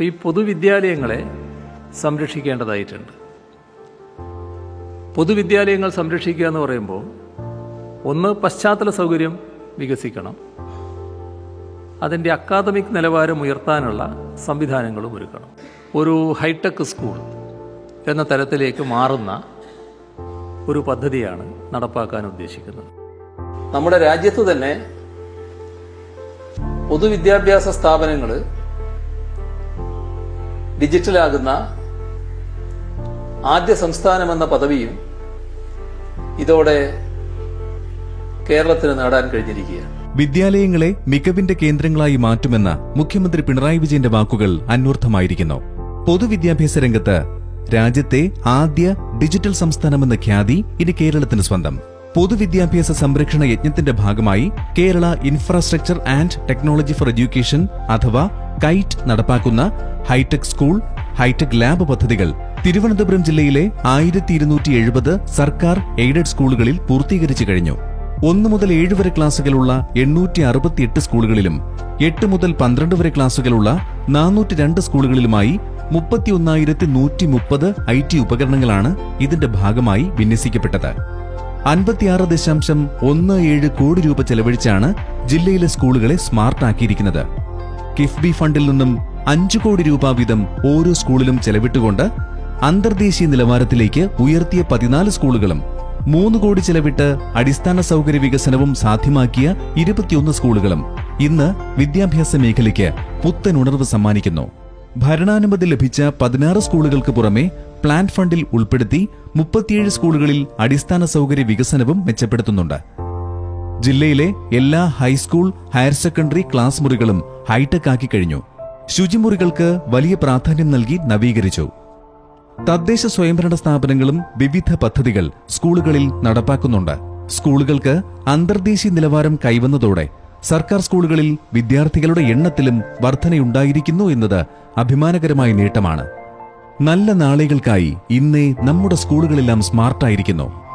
അപ്പോൾ ഈ പൊതുവിദ്യാലയങ്ങളെ സംരക്ഷിക്കേണ്ടതായിട്ടുണ്ട്. പൊതുവിദ്യാലയങ്ങൾ സംരക്ഷിക്കുക എന്ന് പറയുമ്പോൾ ഒന്ന് പശ്ചാത്തല സൗകര്യം വികസിക്കണം. അതിന്റെ അക്കാദമിക് നിലവാരം ഉയർത്താനുള്ള സംവിധാനങ്ങളും ഒരുക്കണം. ഒരു ഹൈടെക് സ്കൂൾ എന്ന തരത്തിലേക്ക് മാറുന്ന ഒരു പദ്ധതിയാണ് നടപ്പാക്കാൻ ഉദ്ദേശിക്കുന്നത്. നമ്മുടെ രാജ്യത്ത് തന്നെ പൊതുവിദ്യാഭ്യാസ സ്ഥാപനങ്ങൾ ഡിജിറ്റലാകുന്ന ആദ്യ സംസ്ഥാനമെന്ന പദവിയും ഇതോടെ കേരളത്തിന് നേടാൻ കഴിഞ്ഞിരിക്കുകയാണ്. വിദ്യാലയങ്ങളെ മികവിന്റെ കേന്ദ്രങ്ങളായി മാറ്റുമെന്ന മുഖ്യമന്ത്രി പിണറായി വിജയന്റെ വാക്കുകൾ അന്വർത്ഥമായിരിക്കുന്നു. പൊതുവിദ്യാഭ്യാസ രംഗത്ത് രാജ്യത്തെ ആദ്യ ഡിജിറ്റൽ സംസ്ഥാനമെന്ന ഖ്യാതി ഇനി കേരളത്തിന് സ്വന്തം. പൊതുവിദ്യാഭ്യാസ സംരക്ഷണ യജ്ഞത്തിന്റെ ഭാഗമായി Kerala infrastructure and technology for education അഥവാ കൈറ്റ് നടപ്പാക്കുന്ന ഹൈടെക് സ്കൂൾ ഹൈടെക് ലാബ് പദ്ധതികൾ തിരുവനന്തപുരം ജില്ലയിലെ ആയിരത്തി ഇരുന്നൂറ്റി എഴുപത് സർക്കാർ എയ്ഡഡ് സ്കൂളുകളിൽ പൂർത്തീകരിച്ചു കഴിഞ്ഞു. ഒന്ന് മുതൽ ഏഴ് വരെ ക്ലാസുകളുള്ള എണ്ണൂറ്റി അറുപത്തിയെട്ട് സ്കൂളുകളിലും എട്ട് മുതൽ പന്ത്രണ്ട് വരെ ക്ലാസുകളുള്ള നാനൂറ്റി രണ്ട് സ്കൂളുകളിലുമായി മുപ്പത്തിയൊന്നായിരത്തി നൂറ്റി മുപ്പത് ഐ ടി ഉപകരണങ്ങളാണ് ഇതിന്റെ ഭാഗമായി വിന്യസിക്കപ്പെട്ടത്. അൻപത്തിയാറ് ദശാംശം ഒന്ന് ഏഴ് കോടി രൂപ ചെലവഴിച്ചാണ് ജില്ലയിലെ സ്കൂളുകളെ സ്മാർട്ടാക്കിയിരിക്കുന്നത്. കിഫ്ബി ഫണ്ടിൽ നിന്നും അഞ്ചു കോടി രൂപ വീതം ഓരോ സ്കൂളിലും ചെലവിട്ടുകൊണ്ട് അന്തർദേശീയ നിലവാരത്തിലേക്ക് ഉയർത്തിയ പതിനാല് സ്കൂളുകളും മൂന്ന് കോടി ചെലവിട്ട് അടിസ്ഥാന സൗകര്യ വികസനവും സാധ്യമാക്കിയ ഇരുപത്തിയൊന്ന് സ്കൂളുകളും ഇന്ന് വിദ്യാഭ്യാസ മേഖലയ്ക്ക് പുത്തൻ ഉണർവ് സമ്മാനിക്കുന്നു. ഭരണാനുമതി ലഭിച്ച പതിനാറ് സ്കൂളുകൾക്ക് പുറമെ പ്ലാൻ ഫണ്ടിൽ ഉൾപ്പെടുത്തി മുപ്പത്തിയേഴ് സ്കൂളുകളിൽ അടിസ്ഥാന സൗകര്യ വികസനവും മെച്ചപ്പെടുത്തുന്നുണ്ട്. ജില്ലയിലെ എല്ലാ high school higher secondary class മുറികളും ഹൈടെക് ആക്കി കഴിഞ്ഞു. ശുചിമുറികൾക്ക് വലിയ പ്രാധാന്യം നൽകി നവീകരിച്ചു. തദ്ദേശ സ്വയംഭരണ സ്ഥാപനങ്ങളും വിവിധ പദ്ധതികൾ സ്കൂളുകളിൽ നടപ്പാക്കുന്നുണ്ട്. സ്കൂളുകൾക്ക് അന്തർദേശീയ നിലവാരം കൈവന്നതോടെ സർക്കാർ സ്കൂളുകളിൽ വിദ്യാർത്ഥികളുടെ എണ്ണത്തിലും വർധനയുണ്ടായിരിക്കുന്നു എന്നത് അഭിമാനകരമായ നേട്ടമാണ്. നല്ല നാളുകൾക്കായി ഇന്നേ നമ്മുടെ സ്കൂളുകളെല്ലാം സ്മാർട്ടായിരിക്കുന്നു.